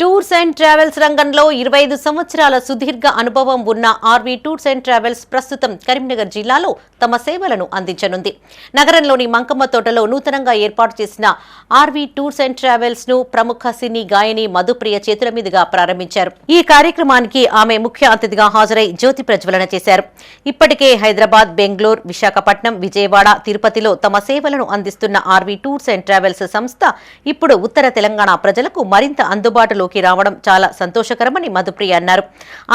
Tours and travels రంగంలో ఇరవై ఐదు సంవత్సరాల సుదీర్ఘ అనుభవం ఉన్న ఆర్వీ టూర్స్ అండ్ ట్రావెల్స్ ప్రస్తుతం కరీంనగర్ జిల్లాలో తమ సేవలను అందించనుంది. నగరంలోని మంకమ్మ తోటలో నూతనంగా ఏర్పాటు చేసిన ఆర్వీ టూర్స్ అండ్ ట్రావెల్స్ను ప్రముఖ సినీ గాయని మధుప్రియ చేతుల మీదుగా ప్రారంభించారు. ఈ కార్యక్రమానికి ఆమె ముఖ్య అతిథిగా హాజరై జ్యోతి ప్రజ్వలన చేశారు. ఇప్పటికే హైదరాబాద్ బెంగళూరు విశాఖపట్నం విజయవాడ తిరుపతిలో తమ సేవలను అందిస్తున్న ఆర్వీ టూర్స్ అండ్ ట్రావెల్స్ సంస్థ ఇప్పుడు ఉత్తర తెలంగాణ ప్రజలకు మరింత అందుబాటులో అందుబాటులోకి రావడం చాలా సంతోషకరమని మధుప్రియ అన్నారు.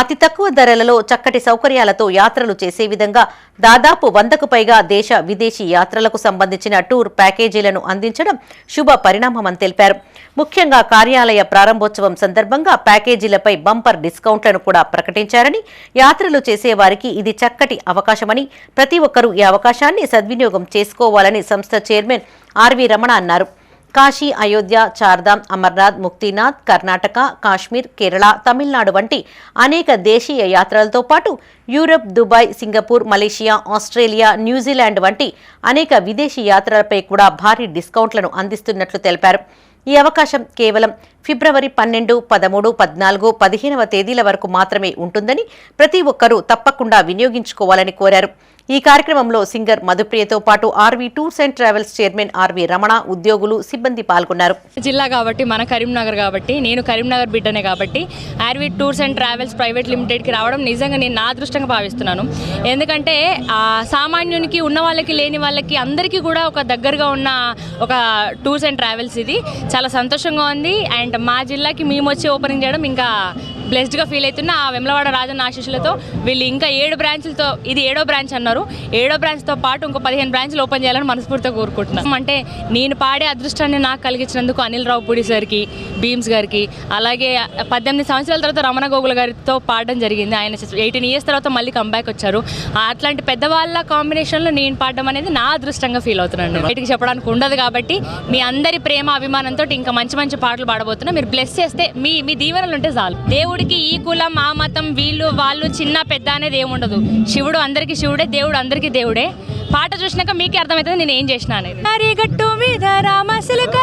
అతి తక్కువ ధరలలో చక్కటి సౌకర్యాలతో యాత్రలు చేసే విధంగా దాదాపు వందకు పైగా దేశ విదేశీ యాత్రలకు సంబంధించిన టూర్ ప్యాకేజీలను అందించడం శుభ పరిణామమని తెలిపారు. ముఖ్యంగా కార్యాలయ ప్రారంభోత్సవం సందర్భంగా ప్యాకేజీలపై బంపర్ డిస్కౌంట్లను కూడా ప్రకటించారని యాత్రలు చేసే వారికి ఇది చక్కటి అవకాశమని ప్రతి ఒక్కరూ ఈ అవకాశాన్ని సద్వినియోగం చేసుకోవాలని సంస్థ చైర్మన్ ఆర్వి రమణ అన్నారు. కాశీ అయోధ్య చార్ధామ్ అమర్నాథ్ ముక్తినాథ్ కర్ణాటక కాశ్మీర్ కేరళ తమిళనాడు వంటి అనేక దేశీయ యాత్రలతో పాటు Europe Dubai Singapore Malaysia Australia New Zealand వంటి అనేక విదేశీ యాత్రలపై కూడా భారీ డిస్కౌంట్లను అందిస్తున్నట్లు తెలిపారు. ఈ అవకాశం కేవలం ఫిబ్రవరి పన్నెండు పదమూడు పద్నాలుగు పదిహేనవ తేదీల వరకు మాత్రమే ఉంటుందని ప్రతి ఒక్కరూ తప్పకుండా వినియోగించుకోవాలని కోరారు. ఈ కార్యక్రమంలో సింగర్ మధుప్రియతో పాటు RV tours and travels chairman RV Ramana ఉద్యోగులు సిబ్బంది పాల్గొన్నారు. జిల్లా కాబట్టి మన కరీంనగర్ కాబట్టి నేను కరీంనగర్ బిడ్డనే కాబట్టి RV tours and travels private లిమిటెడ్కి రావడం నిజంగా నేను నా అదృష్టంగా భావిస్తున్నాను. ఎందుకంటే సామాన్యునికి ఉన్న వాళ్ళకి లేని వాళ్ళకి అందరికీ కూడా ఒక దగ్గరగా ఉన్న ఒక టూర్స్ అండ్ ట్రావెల్స్ ఇది. చాలా సంతోషంగా ఉంది. అండ్ మా జిల్లాకి మేము వచ్చి ఓపెనింగ్ చేయడం ఇంకా బ్లెస్డ్గా ఫీల్ అవుతున్న ఆ వెమ్లవాడ రాజన్న ఆశీస్సులతో వీళ్ళు ఇంకా ఏడు బ్రాంచ్లతో ఇది ఏడో బ్రాంచ్ అన్నారు. ఏడో బ్రాంచ్తో పాటు ఇంకో పదిహేను బ్రాంచ్లు ఓపెన్ చేయాలని మనస్ఫూర్తిగా కోరుకుంటున్నాం. అంటే నేను పాడే అదృష్టాన్ని నాకు కలిగించినందుకు అనిల్ రావుపూడి సార్కి భీమ్స్ గారికి అలాగే పద్దెనిమిది సంవత్సరాల తర్వాత రమణ గోగుల గారితో పాడడం జరిగింది. ఆయన ఎయిటీన్ ఇయర్స్ తర్వాత మళ్ళీ కంబ్యాక్ వచ్చారు. అట్లాంటి పెద్దవాళ్ళ కాంబినేషన్లో నేను పాడడం అనేది నా అదృష్టంగా ఫీల్ అవుతున్నాను బయటికి చెప్పడానికి ఉండదు కాబట్టి మీ అందరి ప్రేమ అభిమానంతో ఇంకా మంచి మంచి పాటలు పాడబోతున్నా. మీరు బ్లెస్ చేస్తే మీ మీ దీవెనలు ఉంటే చాలు. ఎవరికి ఈ కులం ఆ మతం వీళ్ళు వాళ్ళు చిన్న పెద్ద అనేది ఏముండదు శివుడు అందరికీ శివుడే దేవుడు అందరికీ దేవుడే. పాట చూసినాక మీకే అర్థమవుతుంది నేను ఏం చేసిన అనేది. గట్టు మీద రామసులుగానే